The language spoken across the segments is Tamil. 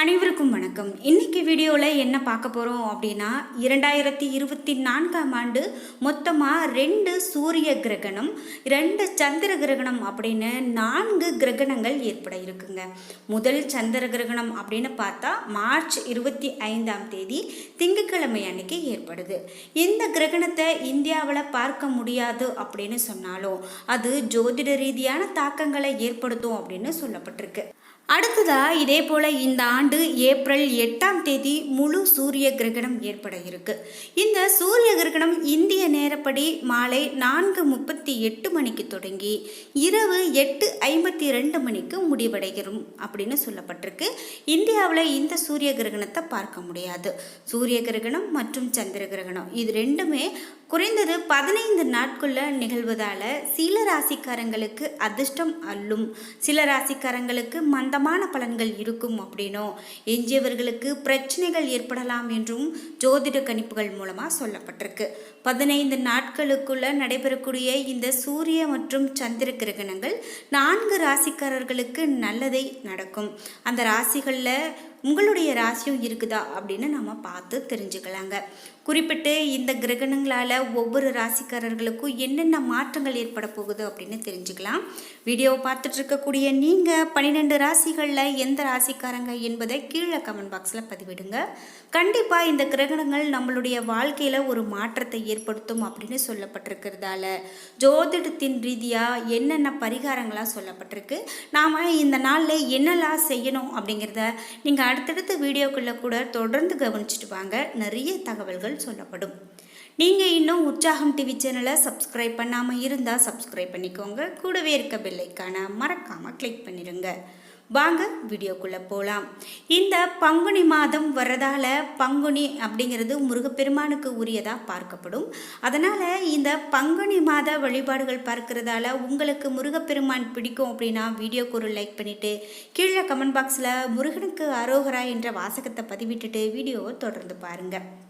அனைவருக்கும் வணக்கம். இன்னைக்கு வீடியோவில் என்ன பார்க்க போகிறோம் அப்படின்னா இரண்டாயிரத்தி இருபத்தி நான்காம் ஆண்டு மொத்தமாக ரெண்டு சூரிய கிரகணம் ரெண்டு சந்திர கிரகணம் அப்படின்னு நான்கு கிரகணங்கள் ஏற்பட இருக்குங்க. முதல் சந்திர கிரகணம் அப்படின்னு பார்த்தா மார்ச் இருபத்தி ஐந்தாம் தேதி திங்கட்கிழமை அன்னைக்கு ஏற்படுது. இந்த கிரகணத்தை இந்தியாவில் பார்க்க முடியாது அப்படின்னு சொன்னாலும் அது ஜோதிட ரீதியான தாக்கங்களை ஏற்படுத்தும் அப்படின்னு சொல்லப்பட்டிருக்கு. அடுத்ததாக இதே போல் இந்த ஆண்டு ஏப்ரல் எட்டாம் தேதி முழு சூரிய கிரகணம் ஏற்பட இருக்கு. இந்த சூரிய கிரகணம் இந்திய நேரப்படி மாலை நான்கு முப்பத்தி எட்டு மணிக்கு தொடங்கி இரவு எட்டு ஐம்பத்தி ரெண்டு மணிக்கு முடிவடைகிறோம் அப்படின்னு சொல்லப்பட்டிருக்கு. இந்தியாவில் இந்த சூரிய கிரகணத்தை பார்க்க முடியாது. சூரிய கிரகணம் மற்றும் சந்திர கிரகணம் இது ரெண்டுமே குறைந்தது பதினைந்து நாட்குள்ள நிகழ்வதால் சில ராசிக்காரங்களுக்கு அதிர்ஷ்டம் அள்ளும். சில ராசிக்காரங்களுக்கு மந்தமான பலன்கள் இருக்கும் அப்படின்னும் எஞ்சியவர்களுக்கு பிரச்சனைகள் ஏற்படலாம் என்றும் ஜோதிட கணிப்புகள் மூலமாக சொல்லப்பட்டிருக்கு. பதினைந்து நாட்களுக்குள்ள நடைபெறக்கூடிய இந்த சூரிய மற்றும் சந்திர கிரகணங்கள் நான்கு ராசிக்காரர்களுக்கு நல்லதை நடக்கும். அந்த ராசிகளில் உங்களுடைய ராசியும் இருக்குதா அப்படின்னு நம்ம பார்த்து தெரிஞ்சுக்கலாங்க. குறிப்பிட்டு இந்த கிரகணங்களால் ஒவ்வொரு ராசிக்காரர்களுக்கும் என்னென்ன மாற்றங்கள் ஏற்பட போகுது அப்படின்னு தெரிஞ்சுக்கலாம். வீடியோவை பார்த்துட்டு இருக்கக்கூடிய நீங்கள் பன்னிரெண்டு ராசிகளில் எந்த ராசிக்காரங்க என்பதை கீழே கமெண்ட் பாக்ஸில் பதிவிடுங்க. கண்டிப்பாக இந்த கிரகணங்கள் நம்மளுடைய வாழ்க்கையில் ஒரு மாற்றத்தை ஏற்படுத்தும் அப்படின்னு சொல்லப்பட்டிருக்கிறதால ஜோதிடத்தின் ரீதியாக என்னென்ன பரிகாரங்களாக சொல்லப்பட்டிருக்கு நாம் இந்த நாளில் என்னெல்லாம் செய்யணும் அப்படிங்கிறத நீங்கள் அடுத்தடுத்த வீடியோக்குள்ளே கூட தொடர்ந்து கவனிச்சுட்டு வாங்க. நிறைய தகவல்கள் சொல்லப்படும். நீங்கள் இன்னும் உற்சாகம் டிவி சேனலை சப்ஸ்கிரைப் பண்ணாமல் இருந்தால் சப்ஸ்கிரைப் பண்ணிக்கோங்க. கூடவே இருக்க பெல்லைக்கான மறக்காமல் கிளிக் பண்ணிடுங்க. வாங்க வீடியோக்குள்ளே போகலாம் இந்த பங்குனி மாதம் வர்றதால பங்குனி அப்படிங்கிறது முருகப்பெருமானுக்கு உரியதாக பார்க்கப்படும். அதனால் இந்த பங்குனி மாத வழிபாடுகள் பார்க்கறதால உங்களுக்கு முருகப்பெருமான் பிடிக்கும் அப்படின்னா வீடியோக்கு ஒரு லைக் பண்ணிவிட்டு கீழே கமெண்ட் பாக்ஸில் முருகனுக்கு அரோகரா என்ற வாசகத்தை பதிவிட்டுட்டு வீடியோவை தொடர்ந்து பாருங்கள்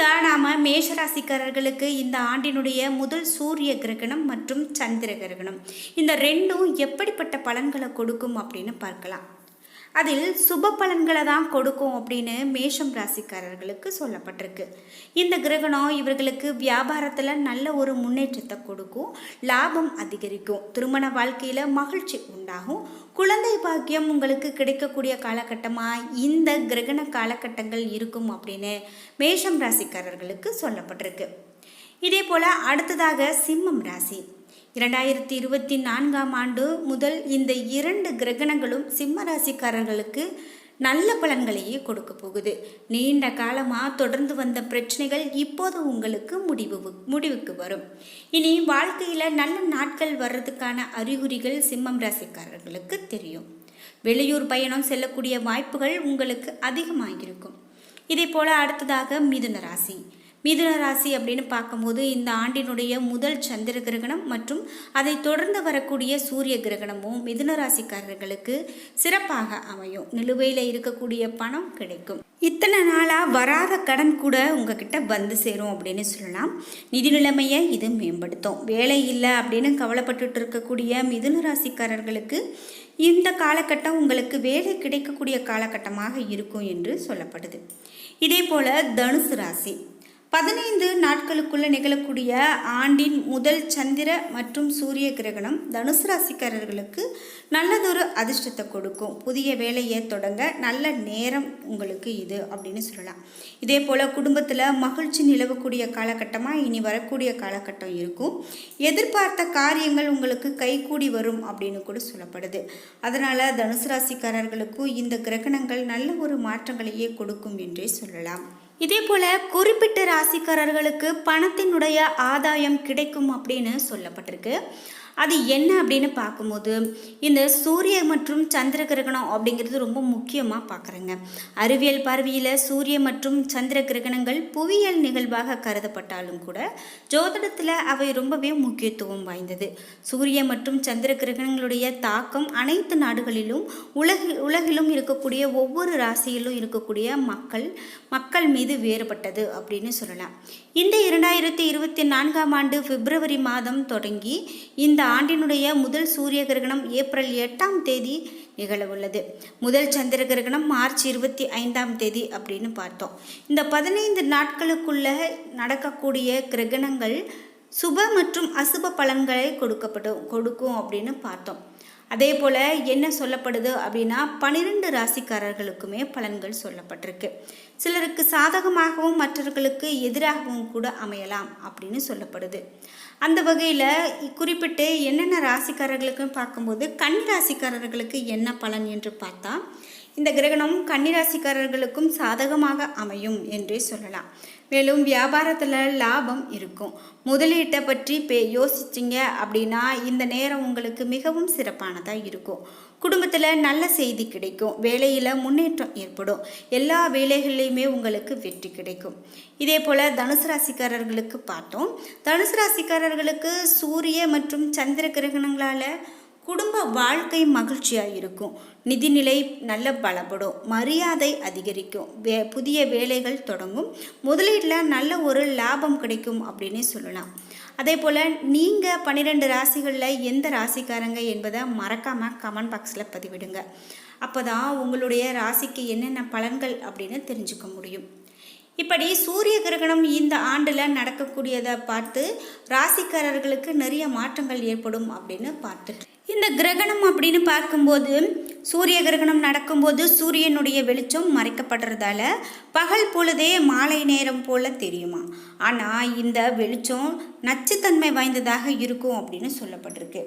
தான் நாம் மேஷராசிக்காரர்களுக்கு இந்த ஆண்டினுடைய முதல் சூரிய கிரகணம் மற்றும் சந்திர கிரகணம். இந்த ரெண்டும் எப்படிப்பட்ட பலன்களை கொடுக்கும் அப்படின்னு பார்க்கலாம். அதில் சுப பலன்களை தான் கொடுக்கும் அப்படின்னு மேஷம் ராசிக்காரர்களுக்கு சொல்லப்பட்டிருக்கு. இந்த கிரகணம் இவர்களுக்கு வியாபாரத்தில் நல்ல ஒரு முன்னேற்றத்தை கொடுக்கும் லாபம் அதிகரிக்கும் திருமண வாழ்க்கையில் மகிழ்ச்சி உண்டாகும் குழந்தை பாக்கியம் உங்களுக்கு கிடைக்கக்கூடிய காலகட்டமாக இந்த கிரகண காலகட்டங்கள் இருக்கும் அப்படின்னு மேஷம் ராசிக்காரர்களுக்கு சொல்லப்பட்டிருக்கு. இதே போல் அடுத்ததாக சிம்மம் ராசி. இரண்டாயிரத்தி இருபத்தி நான்காம் ஆண்டு முதல் இந்த இரண்டு கிரகணங்களும் சிம்ம ராசிக்காரர்களுக்கு நல்ல பலன்களையே கொடுக்க போகுது. நீண்ட காலமாக தொடர்ந்து வந்த பிரச்சனைகள் இப்போது உங்களுக்கு முடிவு முடிவுக்கு வரும். இனி வாழ்க்கையில் நல்ல நாட்கள் வர்றதுக்கான அறிகுறிகள் சிம்மம் ராசிக்காரர்களுக்கு தெரியும். வெளியூர் பயணம் செல்லக்கூடிய வாய்ப்புகள் உங்களுக்கு அதிகமாக இருக்கும் இதே போல் அடுத்ததாக மிதுன ராசி. மிதுன ராசி அப்படின்னு பார்க்கும்போது இந்த ஆண்டினுடைய முதல் சந்திர கிரகணம் மற்றும் அதை தொடர்ந்து வரக்கூடிய சூரிய கிரகணமும் மிதுன ராசிக்காரர்களுக்கு சிறப்பாக அமையும். நிலுவையில் இருக்கக்கூடிய பணம் கிடைக்கும். இத்தனை நாளாக வராத கடன் கூட உங்ககிட்ட வந்து சேரும் அப்படின்னு சொல்லலாம். நிதி நிலைமையை இது மேம்படுத்தும். வேலை இல்லை அப்படின்னு கவலைப்பட்டுட்டு இருக்கக்கூடிய மிதுன ராசிக்காரர்களுக்கு இந்த காலகட்டம் உங்களுக்கு வேலை கிடைக்கக்கூடிய காலகட்டமாக இருக்கும் என்று சொல்லப்படுது. இதே போல் தனுசு ராசி. பதினைந்து நாட்களுக்குள்ள நிகழக்கூடிய ஆண்டின் முதல் சந்திர மற்றும் சூரிய கிரகணம் தனுசு ராசிக்காரர்களுக்கு நல்லதொரு அதிர்ஷ்டத்தை கொடுக்கும். புதிய வேலையை தொடங்க நல்ல நேரம் உங்களுக்கு இது அப்படின்னு சொல்லலாம். இதே போல் குடும்பத்தில் மகிழ்ச்சி நிலவக்கூடிய காலகட்டமாக இனி வரக்கூடிய காலகட்டம் இருக்கும். எதிர்பார்த்த காரியங்கள் உங்களுக்கு கைகூடி வரும் அப்படின்னு கூட சொல்லப்படுது. அதனால் தனுசு ராசிக்காரர்களுக்கும் இந்த கிரகணங்கள் நல்ல ஒரு மாற்றங்களையே கொடுக்கும் என்றே சொல்லலாம். இதே போல் குறிப்பிட்ட ராசிக்காரர்களுக்கு பணத்தினுடைய ஆதாயம் கிடைக்கும் அப்படின்னு சொல்லப்பட்டிருக்கு. அது என்ன அப்படின்னு பார்க்கும்போது இந்த சூரிய மற்றும் சந்திர கிரகணம் அப்படிங்கிறது ரொம்ப முக்கியமாக பார்க்குறேங்க. அறிவியல் பார்வையில் சூரிய மற்றும் சந்திர கிரகணங்கள் புவியியல் நிகழ்வாக கருதப்பட்டாலும் கூட ஜோதிடத்தில் அவை ரொம்பவே முக்கியத்துவம் வாய்ந்தது. சூரிய மற்றும் சந்திர கிரகணங்களுடைய தாக்கம் அனைத்து நாடுகளிலும் உலக உலகிலும் இருக்கக்கூடிய ஒவ்வொரு ராசியிலும் இருக்கக்கூடிய மக்கள் மக்கள் மீது வேறுபட்டது அப்படின்னு சொல்லலாம். இந்த இரண்டாயிரத்தி இருபத்தி நான்காம் ஆண்டு பிப்ரவரி மாதம் தொடங்கி இந்த ஆண்டினுடைய முதல் சூரிய கிரகணம் ஏப்ரல் எட்டாம் தேதி நிகழவுள்ளது. முதல் சந்திர கிரகணம் மார்ச் இருபத்தி ஐந்தாம் தேதி அப்படின்னு பார்த்தோம். இந்த பதினைந்து நாட்களுக்குள்ள நடக்கக்கூடிய கிரகணங்கள் சுப மற்றும் அசுப பலன்களை கொடுக்கப்படும் கொடுக்கும் அப்படின்னு பார்த்தோம். அதே போல் என்ன சொல்லப்படுது அப்படின்னா பன்னிரெண்டு ராசிக்காரர்களுக்குமே பலன்கள் சொல்லப்பட்டிருக்கு. சிலருக்கு சாதகமாகவும் மற்றவர்களுக்கு எதிராகவும் கூட அமையலாம் அப்படின்னு சொல்லப்படுது. அந்த வகையில் குறிப்பிட்டு என்னென்ன ராசிக்காரர்களுக்கும் பார்க்கும்போது கன்னி ராசிக்காரர்களுக்கு என்ன பலன் என்று பார்த்தா இந்த கிரகணம் கன்னிராசிக்காரர்களுக்கும் சாதகமாக அமையும் என்றே சொல்லலாம். மேலும் வியாபாரத்தில் லாபம் இருக்கும். முதலீட்டை பற்றி பே யோசிச்சிங்க அப்படின்னா இந்த நேரம் உங்களுக்கு மிகவும் சிறப்பானதாக இருக்கும். குடும்பத்தில் நல்ல செய்தி கிடைக்கும். வேலையில் முன்னேற்றம் ஏற்படும். எல்லா வேலைகள்லையுமே உங்களுக்கு வெற்றி கிடைக்கும். இதே போல் தனுசு ராசிக்காரர்களுக்கு பார்த்தோம். தனுசு ராசிக்காரர்களுக்கு சூரிய மற்றும் சந்திர கிரகணங்களால் குடும்ப வாழ்க்கை மகிழ்ச்சியாக இருக்கும். நிதிநிலை நல்ல பலப்படும். மரியாதை அதிகரிக்கும். வே புதிய வேலைகள் தொடங்கும். முதலீட்டில் நல்ல ஒரு லாபம் கிடைக்கும் அப்படின்னு சொல்லலாம். அதே போல் நீங்கள் பன்னிரெண்டு ராசிகளில் எந்த ராசிக்காரங்க என்பதை மறக்காமல் கமெண்ட் பாக்ஸில் பதிவிடுங்க. அப்போ தான் உங்களுடைய ராசிக்கு என்னென்ன பலன்கள் அப்படின்னு தெரிஞ்சுக்க முடியும். இப்படி சூரிய கிரகணம் இந்த ஆண்டில் நடக்கக்கூடியதை பார்த்து ராசிக்காரர்களுக்கு நிறைய மாற்றங்கள் ஏற்படும் அப்படின்னு பார்த்துட்டு இந்த கிரகணம் அப்படின்னு பார்க்கும்போது சூரிய கிரகணம் நடக்கும்போது சூரியனுடைய வெளிச்சம் மறைக்கப்படுறதால பகல் பொழுதே மாலை நேரம் போல தெரியுமா? ஆனால் இந்த வெளிச்சம் நச்சுத்தன்மை வாய்ந்ததாக இருக்கும் அப்படின்னு சொல்லப்பட்டிருக்கு.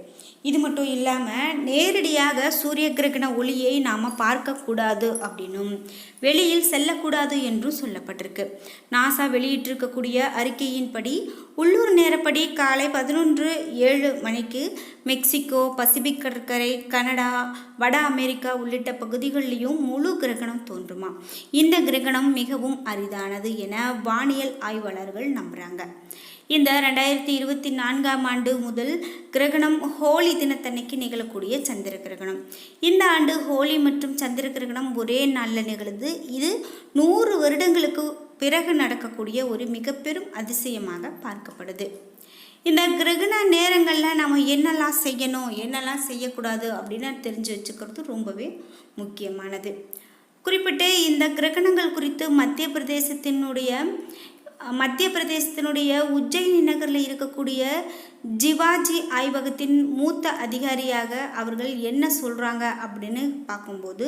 இது மட்டும் இல்லாமல் நேரடியாக சூரிய கிரகண ஒளியை நாம் பார்க்கக்கூடாது அப்படின்னும் வெளியில் செல்லக்கூடாது என்றும் சொல்லப்பட்டிருக்கு. நாசா வெளியிட்டிருக்கக்கூடிய அறிக்கையின்படி உள்ளூர் நேரப்படி காலை பதினொன்று ஏழு மணிக்கு மெக்சிகோ பசிபிக் கடற்கரை கனடா வட அமெரிக்கா உள்ளிட்ட பகுதிகளிலும் முழு கிரகணம் தோன்றுமா? இந்த கிரகணம் மிகவும் அரிதானது என வானியல் ஆய்வாளர்கள் நம்புகிறாங்க இந்த ரெண்டாயிரத்தி இருபத்தி நான்காம் ஆண்டு முதல் கிரகணம் ஹோலி தினத்தன்னைக்கு நிகழக்கூடிய சந்திர கிரகணம். இந்த ஆண்டு ஹோலி மற்றும் சந்திர கிரகணம் ஒரே நாளில் நிகழுது இது நூறு வருடங்களுக்கு பிறகு நடக்கக்கூடிய ஒரு மிக பெரும் அதிசயமாக பார்க்கப்படுது. இந்த கிரகண நேரங்களில் நம்ம என்னெல்லாம் செய்யணும் என்னெல்லாம் செய்யக்கூடாது அப்படின்னு தெரிஞ்சு வச்சுக்கிறது ரொம்பவே முக்கியமானது. குறிப்பிட்டு இந்த கிரகணங்கள் குறித்து மத்திய பிரதேசத்தினுடைய மத்திய பிரதேசத்தினுடைய உஜ்ஜயினி நகரில் இருக்கக்கூடிய ஜிவாஜி ஆய்வகத்தின் மூத்த அதிகாரியாக அவர்கள் என்ன சொல்கிறாங்க அப்படின்னு பார்க்கும்போது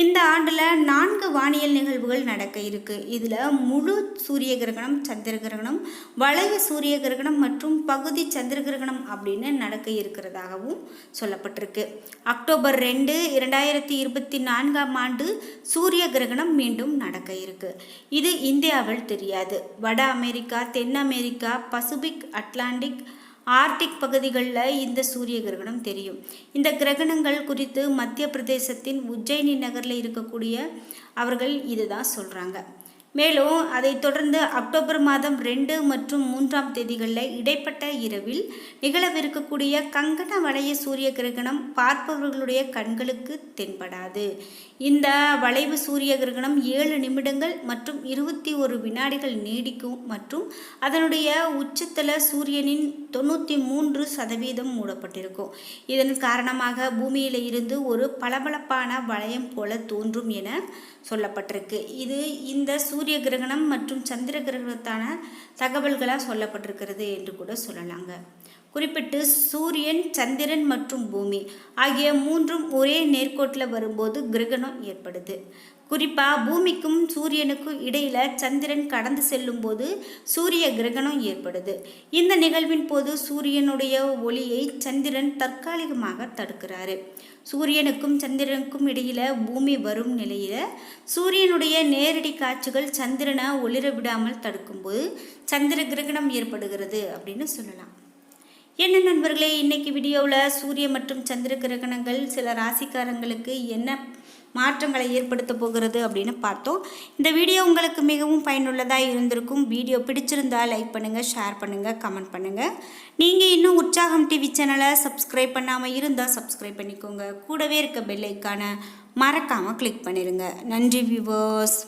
இந்த ஆண்டில் நான்கு வானியல் நிகழ்வுகள் நடக்க இருக்குது இதில் முழு சூரிய கிரகணம் சந்திர கிரகணம் வளைய சூரிய கிரகணம் மற்றும் பகுதி சந்திர கிரகணம் அப்படின்னு நடக்க இருக்கிறதாகவும் சொல்லப்பட்டிருக்கு. அக்டோபர் ரெண்டு இரண்டாயிரத்தி இருபத்தி நான்காம் ஆண்டு சூரிய கிரகணம் மீண்டும் நடக்க இருக்குது இது இந்தியாவில் தெரியாது. வட அமெரிக்கா தென் அமெரிக்கா பசிபிக் அட்லாண்டிக் ஆர்டிக் பகுதிகளில் இந்த சூரிய கிரகணம் தெரியும். இந்த கிரகணங்கள் குறித்து மத்திய பிரதேசத்தின் உஜ்ஜயினி நகரில் இருக்கக்கூடிய அவர்கள் இதுதான் சொல்கிறாங்க மேலும் அதைத் தொடர்ந்து அக்டோபர் மாதம் ரெண்டு மற்றும் மூன்றாம் தேதிகளில் இடைப்பட்ட இரவில் நிகழவிருக்கக்கூடிய கங்கண வளைய சூரிய கிரகணம் பார்ப்பவர்களுடைய கண்களுக்கு தென்படாது. இந்த வளைவு சூரிய கிரகணம் ஏழு நிமிடங்கள் மற்றும் இருபத்தி ஒரு வினாடிகள் நீடிக்கும் மற்றும் அதனுடைய உச்சத்தில் சூரியனின் தொண்ணூற்றி மூன்று சதவீதம் மூடப்பட்டிருக்கும். இதன் காரணமாக பூமியில் இருந்து ஒரு பளபளப்பான வளையம் போல தோன்றும் என சொல்லப்பட்டிருக்கு. இது இந்த சூரிய கிரகணம் மற்றும் சந்திர கிரகணத்தான தகவல்களாக சொல்லப்பட்டிருக்கிறது என்று கூட சொல்லலாங்க. குறிப்பிட்டு சூரியன் சந்திரன் மற்றும் பூமி ஆகிய மூன்றும் ஒரே நேர்கோட்டில் வரும்போது கிரகணம் ஏற்படுது. குறிப்பாக பூமிக்கும் சூரியனுக்கும் இடையில் சந்திரன் கடந்து செல்லும்போது சூரிய கிரகணம் ஏற்படுது. இந்த நிகழ்வின் போது சூரியனுடைய ஒளியை சந்திரன் தற்காலிகமாக தடுக்கிறாரு. சூரியனுக்கும் சந்திரனுக்கும் இடையில் பூமி வரும் நிலையில் சூரியனுடைய நேரடி காட்சிகள் சந்திரனை ஒளிர விடாமல் தடுக்கும்போது சந்திர கிரகணம் ஏற்படுகிறது அப்படின்னு சொல்லலாம். என்ன நண்பர்களே இன்னைக்கு வீடியோவில் சூரிய மற்றும் சந்திர கிரகணங்கள் சில ராசிக்காரங்களுக்கு என்ன மாற்றங்களை ஏற்படுத்த போகிறது அப்படின்னு பார்த்தோம். இந்த வீடியோ உங்களுக்கு மிகவும் பயனுள்ளதாக இருந்திருக்கும். வீடியோ பிடிச்சிருந்தா லைக் பண்ணுங்கள் ஷேர் பண்ணுங்கள் கமெண்ட் பண்ணுங்கள் நீங்கள் இன்னும் உற்சாகம் டிவி சேனலை சப்ஸ்கிரைப் பண்ணாமல் இருந்தால் சப்ஸ்கிரைப் பண்ணிக்கோங்க. கூடவே இருக்க பெல் ஐக்கானை மறக்காமல் கிளிக் பண்ணிடுங்க நன்றி வியூவர்ஸ்